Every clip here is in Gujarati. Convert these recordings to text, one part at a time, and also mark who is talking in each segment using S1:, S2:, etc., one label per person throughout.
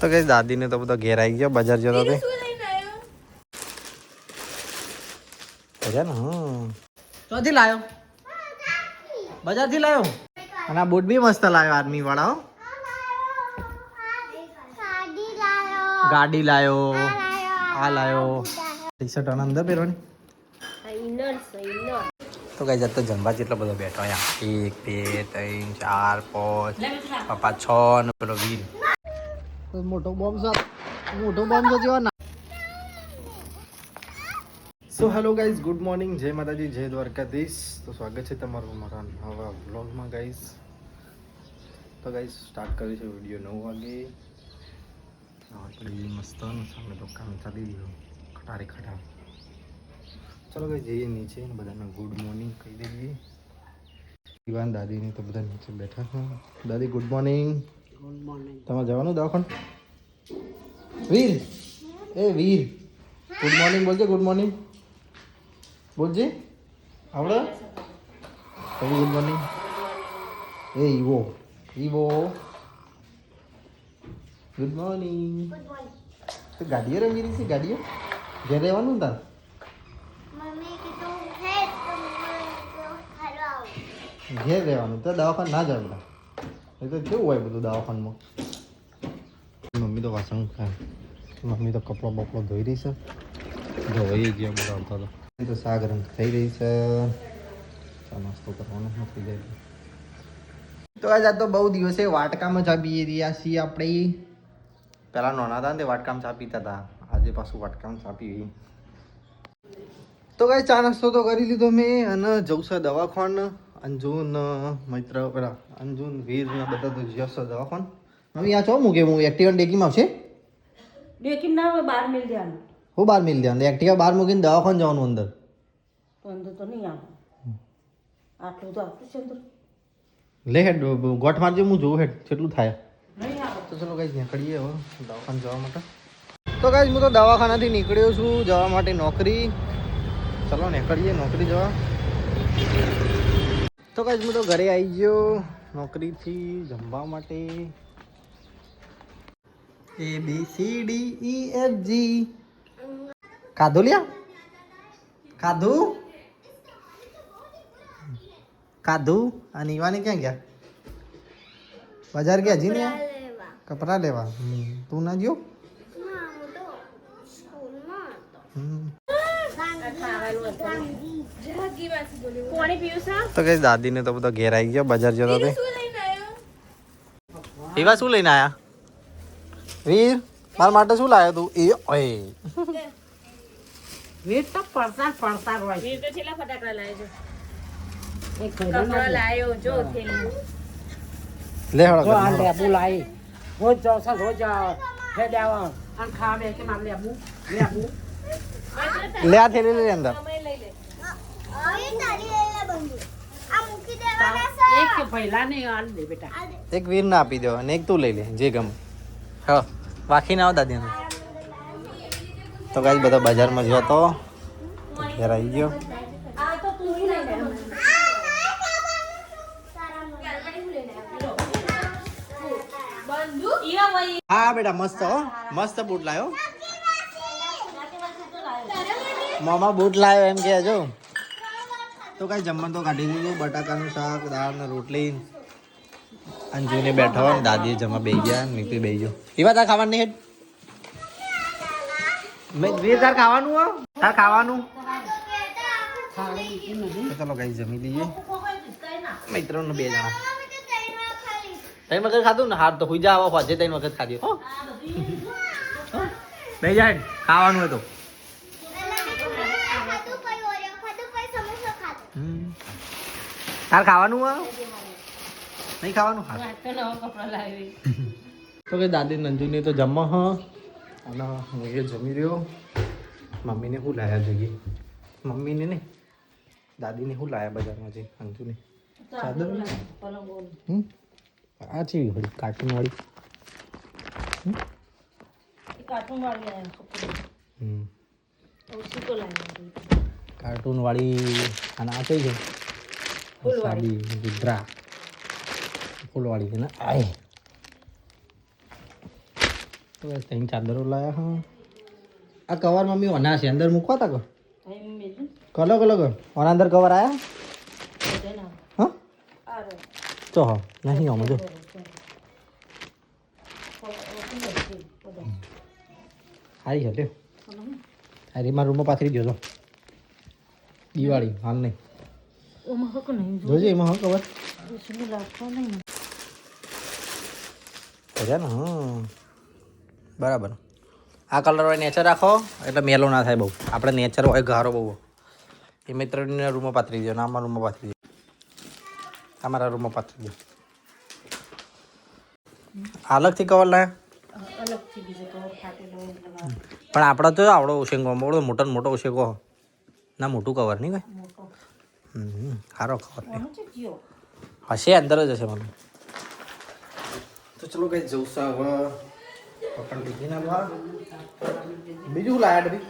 S1: તો કઈ દાદીને તો બધો ઘેર આવી ગયો બજાર જતો તે. બજાર ને?
S2: ચોથી લાયો. બજારથી લાયો?
S1: અને આ બૂટ બી મસ્ત લાવ્યો આર્મી વાળા ગાડી લાયો. આ લાયો. ટી શર્ટ અને અંદર પહેરવાની
S3: ઇનર ઇનર.
S1: તો કઈ જતો જમવા જેટલો બધો બેઠો અહીંયા. એક બે ત્રણ ચાર પાંચ પપ્પા છ ને પેલો વીર. મોટો બોમ્બ મોટો બોમ્બ તો જેવા ના so hello guys good morning જય માતાજી, જય દ્વારકાધીશ. તો સ્વાગત છે તમારું મારા નવા વ્લોગમાં ગાઈઝ તો ગાઈઝ સ્ટાર્ટ કરી છે વીડિયો નવ વાગે. મસ્ત સામે તો કામ ચાલી રહ્યું. ખટારે ખટાર. ચલો કઈ જઈએ નીચે બધાને ગુડ મોર્નિંગ કહી દઈએ. દીવાન દાદીની તો બધા નીચે બેઠા છે. દાદી ગુડ મોર્નિંગ તમારે જવાનું દવાખાન? વીર. એ વીર. ગુડ મોર્નિંગ બોલજે ગુડ મોર્નિંગ બોલજે. આવડે? હવે ગુડ મોર્નિંગ એ ઈવો. ઈવો. ગુડ મોર્નિંગ તો ગાડીએ રમી રહી છે ગાડીએ? ઘેર રહેવાનું તાર? ઘેર રહેવાનું તો દવાખાન ના જાવ એ તો કેવું હોય બધું દવાખાનમાં મમ્મી તો વાસણ ખાય મમ્મી તો કપડો બપડો ધોઈ રહી છે ધોઈ ગયા બધા આવતા તો એ તો શાક રંગ થઈ રહી છે નાસ્તો કરવાનો નથી જાય તો આજ આ તો બહુ દિવસે વાટકામાં ચા પી રહ્યા છીએ આપણે. પહેલાં નાના હતા ને તે વાટકામાં ચા પીતા હતા આજે પાછું વાટકામાં ચા પીવી તો કાંઈ ચા નાસ્તો તો કરી લીધો મેં અને જવું છે દવાખાન. અંજુન મૈત્ર પેલા અંજુન વીર ને બધા તો જશે દવાખાન મમ્મી આ ચો મૂકે હું એક્ટિવા ડેકીમાં આવશે
S2: ડેકી ના હોય બાર મિલ દેવાનું.
S1: હું બાર મિલ દેવાનું? એક્ટિવા બાર મૂકીને દવાખાન જવાનું અંદર?
S2: અંદર તો નહીં આવે. આટલું તો આપતું છે અંદર.
S1: લે હેડ ગોઠ મારજો હું જોઉં હેડ કેટલું થાય.
S2: નહીં આવે.
S1: તો ચલો કઈ નીકળીએ હવે દવાખાને જવા માટે. તો કઈ હું તો દવાખાનાથી નીકળ્યો છું જવા માટે નોકરી. ચલો નીકળીએ નોકરી જવા. તો કઈ હું તો ઘરે આવી ગયો નોકરીથી જમવા માટે. A B C D E F G ખાધું લ્યા? ખાધું ખાધું આ નીવાની ક્યાં ગયા? બજાર ગયા હજી ને? કપડા લેવા. તું ના ગયો? તો કઈ દાદીને તો બધો ઘેર આવી ગયો બજાર જતો તે.
S3: શું લઈને
S1: એવા શું લઈને આયા? વીર મારા માટે શું લાવ્યો તું? એ ઓય.
S2: વીર તો પડતા પડતા હોય
S3: વીર તો છેલ્લા ફટાકડા લાવ્યો છે. કપડો લાવ્યો. જો થેલી
S1: લે હળો
S2: જો આ. લેબુ લાવી રોજ જાવ છે રોજ હે દેવા અને ખાવા બે કે મારે લેબુ લેબુ.
S1: લે, આ થેલી લે અંદર.
S2: એક
S1: વીર ના આપી દો અને એક તું લઈ લે, જે ગમે. હા, વાખીને આવતા દાદીને. તો કઈ બધા બજારમાં ગયો તો ઘેર આવી ગયો. હા, બેટા, મસ્ત હો. મસ્ત બૂટ લાવ્યો. મામા બૂટ લાવ્યો એમ કે જો. તો કઈ જમવાનું તો કાઢી દીધું બટાકાનું શાક દાળ ને રોટલી અંજુને બેઠો ને દાદી જમવા બે ગયા નીકળી બે ગયો. એવા તાર ખાવાનું નહીં મેં તાર ખાવાનું હો. તાર ખાવાનું. ચલો કઈ જમી લઈએ. મિત્રોને બે જણા. ત્રણ વખત ખાધું ને હાર તો હુઈ જાવ. હોજે ત્રણ વખત ખાધી હો. બે જાય ખાવાનું હોય તો હમ. તાર ખાવાનું હો નહીં ખાવાનું? હા.
S3: તો નવો કપડો લાવી
S1: તો કે દાદી નંજુને તો જમવા હ. અને હું એ જમી રહ્યો. મમ્મીને શું લાયા જોઈએ મમ્મીને ને દાદીને શું લાયા બજારમાંથી અંજુને. ચાદર? આ છે ઘડી કાર્ટૂન વાળી
S3: કાર્ટૂન વાળી
S1: હમ.
S3: ઓછી તો લાવી
S1: કાર્ટૂન વાળી અને આ કઈ છે? સાદી વિદ્રા ફૂલવાળી છે ને? આય. તો બસ ત્રણ ચાદરો લાયા હા. આ કવર મમ્મી ઓના છે. અંદર મૂકવા તા કલો કલો ઓના અંદર કવર આયા? હા? ચો હા નહીં આમ જો હારી હટ્યો હારી મારા રૂમમાં પાથરી ગયો તો. દિવાળી હાલ નહીં.
S3: ઓમાં હક નહીં
S1: જોજે એમાં
S3: હક હવે નહીં.
S1: ને હા. બરાબર. આ કલર હોય નેચર રાખો એટલે મેલો ના થાય બહુ. આપણે નેચર હોય ગારો બહુ. એ મિત્રના રૂમમાં પાથરી દો ને અમારા રૂમમાં પાથરી દો અમારા રૂમમાં પાથરી દો અલગથી કવર લાયા? પણ આપણે તો આવડો ઓશેંગો બહુ મોટો મોટો ઓશેકો ના મોટું કવર નહીં ભાઈ? સારો કવર હશે અંદર જ હશે મને. તો ચલો કઈ જવું છે હવે. દીધી ના બહાર બીજું લાયા ડબી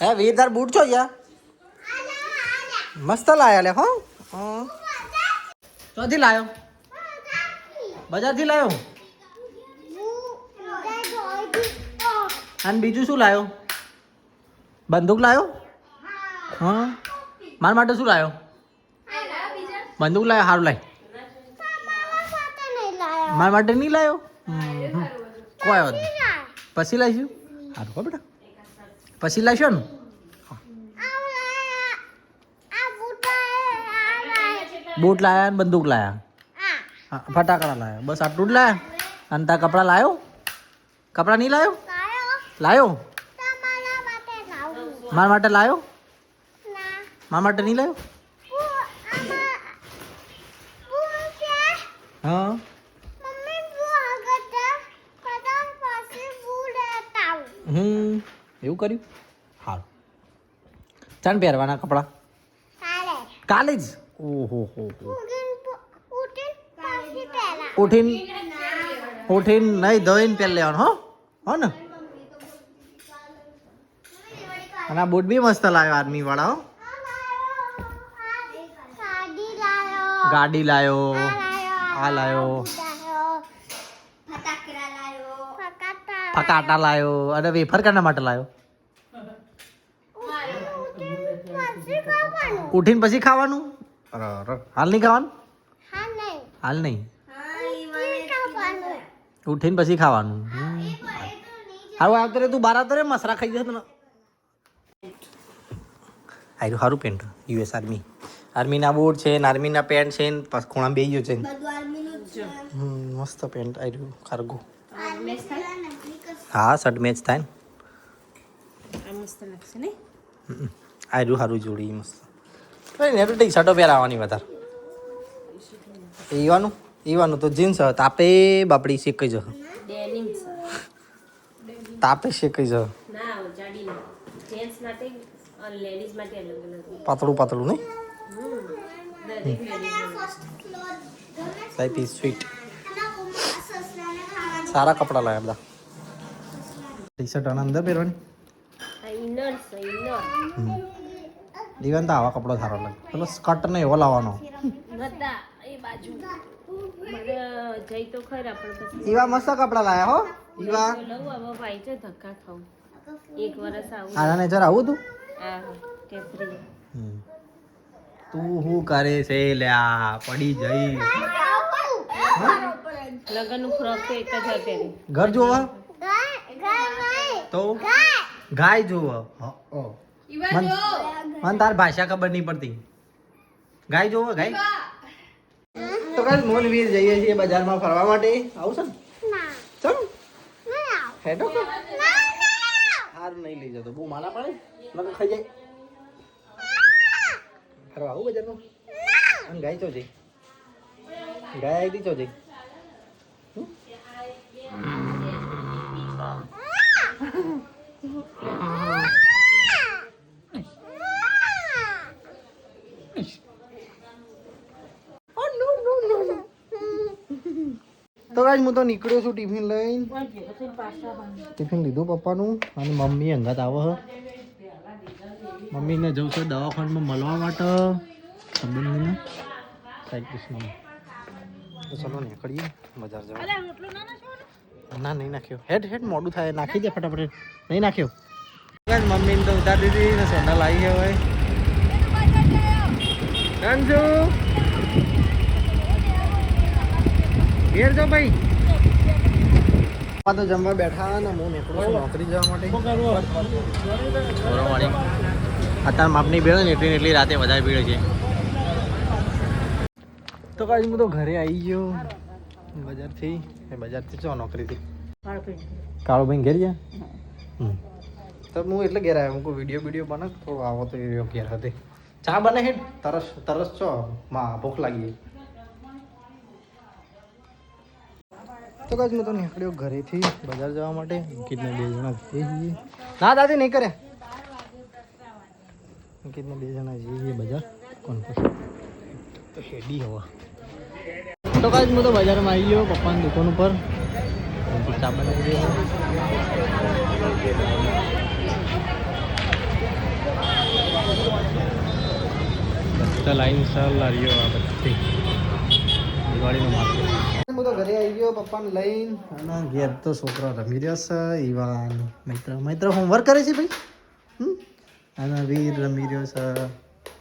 S1: હે વીરદાર બૂટ છો યા મસ્ત લાયા લે હો. તો ચોથી લાયો? બજારથી લાયો? અને બીજું શું લાયો? બંદૂક લાયો? હા. મારા માટે શું લાયો? બંદૂક લાવ્યો સારું લાય. મારા માટે નહીં હમ. કોઈ વાત પછી લાવીશું સારું હો બેટા. પછી લાવશો ને? બૂટ લાયા ને બંદૂક લાયા? હા, ફટાકડા લાયા. બસ આટલું જ લાયા? અને તાર કપડાં લાયો? કપડાં નહીં લાયો. લાયો? મારા માટે લાયો? મારા માટે નહીં લાયો? હા. હમ એવું કર્યું? સારું ચાલ પહેરવાના કપડાં. કાલે જ? ઓહો હો હો. ઉઠીને ઉઠીને નહીં ધોઈને પહેર લેવાનું હો. હો ને. અને આ બૂટ બી મસ્ત લાવ્યો આર્મી વાળા ગાડી લાયો. આ લાયો ફટાટા લાયો. અને વેફર કરના માટે લાયો. ઉઠીને પછી ખાવાનું. હાલ નહીં ખાવાનું? હાલ નહીં. ઉઠીને પછી ખાવાનું. હવે હારું આવતો રે તું બાર આવતો રે મસરા ખાઈ જશે આર્યું સારું પેન્ટ યુએસ આર્મી આર્મીના બૂટ છે ને આર્મીના પેન્ટ છે ને પાછું ખૂણા બે ગયો છે. હમ, મસ્ત પેન્ટ આયરું કાર્ગો હા શર્ટ મેચ થાય ને.
S3: આ મસ્ત લાગશે ને
S1: હમ. સારું જોડી મસ્ત. ને તો ટી શર્ટો પહેરાવાની વધારે. ઈવાનું ઈવાનું તો જીન્સ તાપે બાપડી શેકાઈ જશે. તાપે શેકાઈ જશે.
S3: ના ના
S1: પાતળું પાતળું નહીં? ઇઝ સ્વીટ સારા કપડાં લાવ્યા બધા. ટી શર્ટ આના અંદર પહેરવાની? દીવાન તો આવા કપડો સારો લાગે. પેલો સ્કર્ટ ને એવો લાવવાનો.
S3: નતા એ બાજુ. મને જઈ તો ખરા પણ પછી
S1: ઈવા મસ્ત કપડા લાયા હો. ઈવા.
S3: આવું.
S1: આના નેચર આવું તું. તું શું કરે છે લ્યા? પડી જઈ.
S3: લગનનું ફ્રોક તો એક જ પહેરી.
S1: ઘર જોવા? તો? ગાય જોવા? મન મન તાર ભાષા ખબર નહીં પડતી. ગાય જોવા ગાય? તો કાલ વીર જઈએ છીએ બજારમાં ફરવા માટે. આવું છે ને? ચમ? હેડો કે? હારું નહીં લઈ જતો. બહુ માના પડે? નકર ખાઈ જાય. ફરવા આવું બજારનું? અને ગાય ચો જઈ ગાય આવી ચો જઈ તો ગાઈસ હું તો નીકળ્યો છું ટિફિન લઈને. ટિફિન લીધું પપ્પાનું અને મમ્મી અંગાત આવે મમ્મીને જવું છે દવાખાનામાં મળવા માટે. સંબંધીને. સાયકિસ્ટમાં તો ચલો નીકળીએ બજાર જવા. ના નહીં નાખ્યો. હેડ હેડ મોડું થાય. નાખી દે ફટાફટ. નહીં નાખ્યો. મમ્મીને તો ઉતારી દીધી ને સેન્ડલ આવી ગયો હોય. કંજુ! ઘેર જો ભાઈ. આ તો જમવા બેઠા ને હું નીકળું છું નોકરી જવા માટે. અત્યારે માપની ભીડ હોય ને એટલી ને એટલી રાતે વધારે ભીડ છે. તો કાંઈ હું તો ઘરે આવી ગયો. બજારથી. એ બજારથી ચો નોકરીથી. કાળો ભાઈ ઘેર ગયા? તો હું એટલે ઘેર આવ્યો. હું વીડિયો વીડિયો બનાવ. થોડો આવો તો એ ઘેર હતી. ચા બને હે તરસ તરસ છો માં ભૂખ લાગી તો કાજ મેં તો નીકળ્યો ઘરેથી બજાર જવા માટે. કિડને બે જણા જઈએ ના, દાદી, નહીં કરે. કિડને બે જણા જઈએ બજાર. કોણ તો હેડી હવા. તો કાજ હું તો બજારમાં આવી ગયો, પપ્પાની દુકાન ઉપર. અહીંથી ચા બનાવી દે બધા લાઈન સર લારીઓ આ બધી. દિવાળીનો માર્કેટ હું ઘરે આવી ગયો, પપ્પાને લઈને. અને તો છોકરો રમી રહ્યો છે, ઈવાન મિત્ર મિત્ર હોમવર્ક કરે છે ભાઈ? અને વીર રમી રહ્યો છે,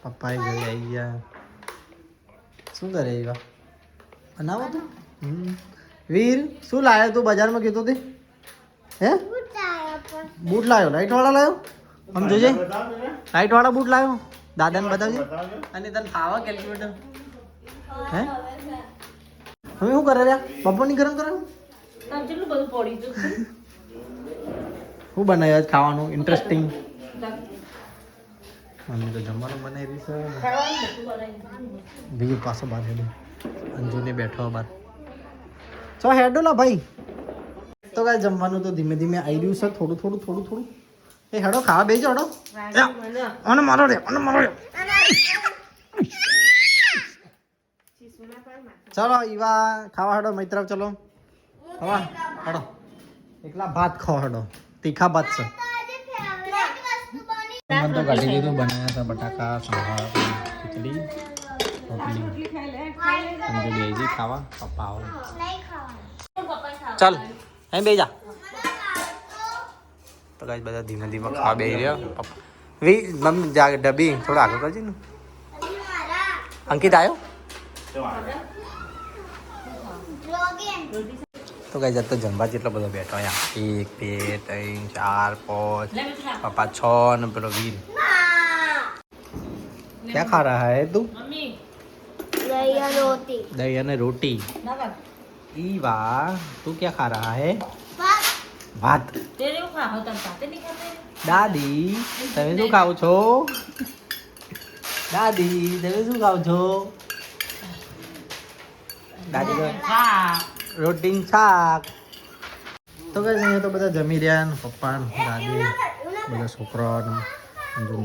S1: પપ્પાએ ઘરે આવી ગયા. શું કરે ઈવા? બનાવો તું? વીર, શું લાવ્યો તું બજારમાં કીધું તે? હે? બૂટ લાવ્યો લાઈટ વાળા લાવ્યો આમ જોજે. લાઈટ વાળા બૂટ લાવ્યો દાદાને બતાવજે. અને તને ફાવા કેલ્ક્યુલેટર હે? હવે શું કરે રહ્યા બપોરની ગરમ કરે? શું બનાવ્યું આજ ખાવાનું? ઇન્ટરેસ્ટિંગ મમ્મી તો જમવાનું બનાવી છે. બીજું પાછો બહાર હેડો અંજુને બેઠો બહાર. ચો હેડો લા ભાઈ. તો કાંઈ જમવાનું તો ધીમે ધીમે આવી રહ્યું છે. થોડું થોડું થોડું થોડું. એ હેડો ખાવા બેજો હેડો. અને મારો રે અને મારો રે. ચલો, ઈવા ખાવા હડો મૈત્ર ચલો. ખાવા હડો. એકલા ભાત ખાઓ હડો. તીખા ભાત છે. મન તો કાઢી દીધું બનાવ્યા હતા બટાકા સંભાળ ખીચડી, રોટલી. સમજો બેજી ખાવા? પપ્પા આવો ચાલ હે બેજા તો ગાઈસ બધા ધીમે ધીમે ખાવા બેસી રહ્યા. પપ્પા. વી, મમ્મી, જા ડબી થોડા આગળ કરજે ને. અંકિત આવ્યો તો કઈ જતો જમવા જેટલો બધો બેઠો અહીંયા. એક બે ત્રણ ચાર પાંચ પપ્પા છ ને પેલો વીર ક્યાં ખા રહા હે
S3: તું?
S1: દહીં અને રોટી. ઈ વા
S3: તું ક્યાં ખા રહા હે? ભાત.
S1: દાદી તમે શું ખાવ છો? દાદી તમે શું ખાવ છો? રોટી શાક. તો કઈ અહીંયા તો બધા જમી રહ્યા ને પપ્પા દાદી બધા ને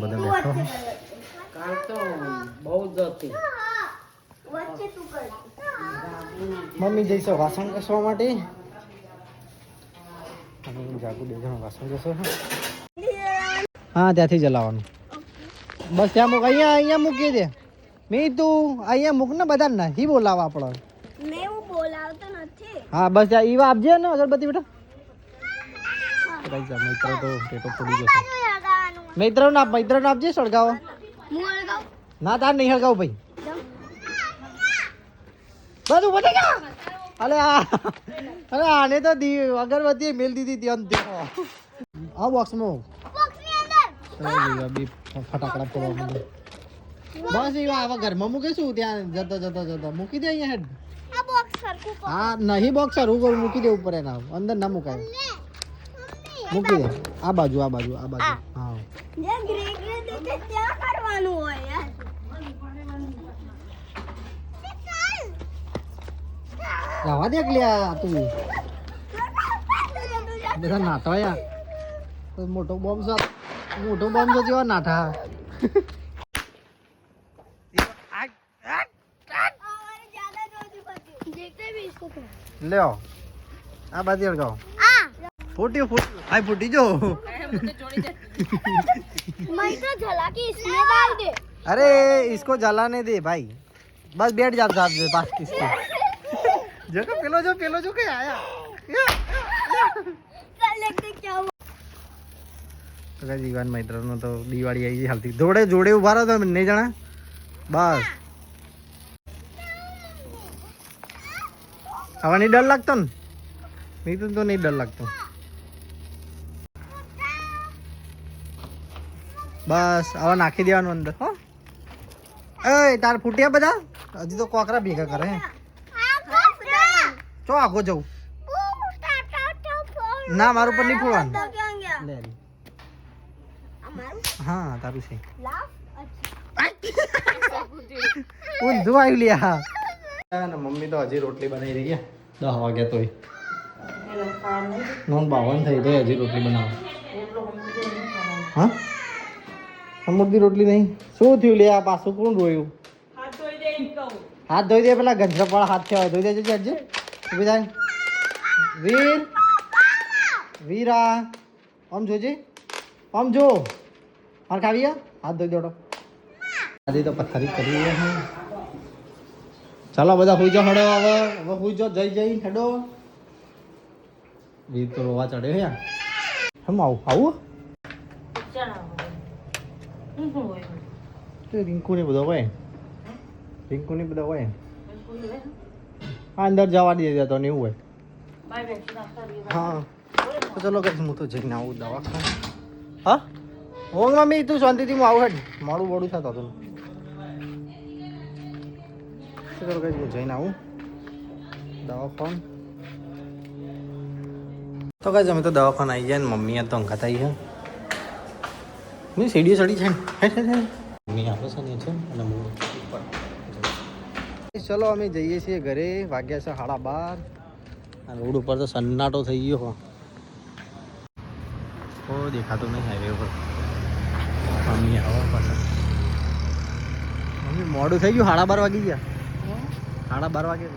S1: બધા બેઠો.
S2: કાલ તો બહુ જ હતી.
S1: મમ્મી જઈશો વાસણ ઘસવા માટે? જાગુ બે જણા વાસણ ઘસો હા. ત્યાંથી જલાવવાનું બસ ત્યાં મૂક અહીંયા અહીંયા મૂકી દે મેં તું અહીંયા મૂક ને બધા નહીં બોલાવા આપણે.
S4: મેં હું બોલાવતો નથી.
S1: હા બસ આ ઈવા આપજે ને અગરબત્તી બેટા. જા મૈત્ર તો પેટો ફૂડી જશે
S4: લગાવવાનું
S1: ના મૈત્ર ના આપજે સળગાવો. ના તાર નહીં હળગાવ ભાઈ. બધું બધી ગયા અરે આ અરે આને તો દી અગરબત્તી મેલ દીધી ત્યાં દેખો આ બોક્સમાં ફટાકડા ફોડવા બસ એવા આવા ઘરમાં મૂકે શું ત્યાં જતો જતો જતો. મૂકી દે અહીંયા હેડ
S4: આ બોક્સ સરખું પકડ
S1: હા નહીં બોક્સ સર હું કરું મૂકી દે ઉપર એના. અંદર ના મુકાય. મૂકી દે. આ બાજુ આ બાજુ આ બાજુ. હા.
S4: જે ગ્રે ગ્રે દેખે ત્યાં કરવાનું હોય યાર
S1: રવા દે લ્યા તું. બધા નાતા તો મોટો બોમ્બ છે મોટો બોમ્બ છે જેવા નાઠા લ્યો આ બાજુ અડગાઓ
S4: आ
S1: ફૂટ્યું ફૂટ્યું આ ફૂટી જો
S4: मैं तो जला के इसमें डाल दे
S1: अरे इसको जलाने दे भाई बस बैठ जा साहब पास इसके जो का पेलो जो पेलो जो के आया
S4: ચાલ એક દેખ જાઓ
S1: તો કઈ જીવન મૈત્રનો તો દિવાળી આવી ગઈ હાલતી જોડે જોડે ઉભા રહો તમે બંને જણા બસ આવા નહીં ડર લાગતો ને? નહીં તો નહીં ડર લાગતો. બસ આવા નાખી દેવાનું અંદર હો. એ તાર ફૂટ્યા બધા? હજી તો કોકરા ભેગા કરે. ચો આગો જવું ના મારું પર નહીં ફોડવાનું. લે. હા તારું છે. ઊંધું આવ્યું લ્યા. અને મમ્મી તો હજી રોટલી બનાવી રહી ગયા દસ વાગ્યા તોય. નોન બાવન થઈ તો હજી રોટલી બનાવો હા? સમૃદ્ધિ રોટલી નહીં. શું થયું લે આ પાછું કોણ રોયું? હાથ ધોઈ દે પેલા ગંજરપાળા હાથ થયા હોય ધોઈ દેજો આજે. ઊભી થાય વીર? વીરા? આમ જોજે. આમ જો. માર ખાવી હાથ ધોઈ દેડો આજે તો પથ્થરી કરી છે ચાલો, બધા હુઈ જાઓ હેડો હવે. હવે હુઈ જાઓ જઈ જઈ હેડો. વીર તો રોવા ચડે હે હમ, આવું આવું? તો રિંકુ ને બધા હોય. રિંકુ ને બધા હોય. હા અંદર જવા દે તો ને એવું હોય. હા. તો ચલો કઈ હું તો જઈને આવું દવાખાને. હા? હું, મમ્મી, તું શાંતિથી હું આવું હેડ. મોડું મોડું થતું હતું તો ચલો કઈ હું જઈને આવું? દવાખાન? તો કઈ અમે તો દવાખાન આવી જાય ને મમ્મી તો અંકાત આવી છે. મેં સીડીઓ ચડી છે ને. મમ્મી આપે ચલો, અમે જઈએ છીએ ઘરે. વાગ્યા છે સાડા બાર. રોડ ઉપર તો સન્નાટો થઈ ગયો હો. ઓ, દેખાતો નહીં હાઈવે ઉપર. મમ્મી આવો પાછા. મમ્મી, મોડું થઈ ગયું, સાડા બાર વાગી ગયા. સાડા બાર વાગે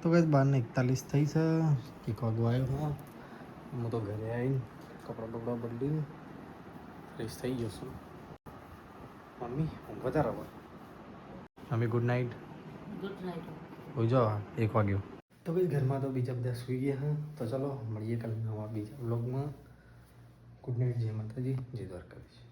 S1: તો કઈ બાર ને એકતાલીસ થઈ છે. એક વાગો આવ્યો હા હું તો ઘરે આવીને કપડાં બપડા બદલીને ફ્રેશ થઈ ગયો છું. મમ્મી ઊંઘ વધારે mummy good night
S3: good night
S1: હોઈ જાવ એક વાગ્યો. તો કઈ ઘરમાં તો બીજા બધા સુઈ ગયા હા. તો ચલો મળીએ કાલે નવા બીજા બ્લોગમાં ગુડ નાઇટ જય માતાજી જય દ્વારકાધીશ.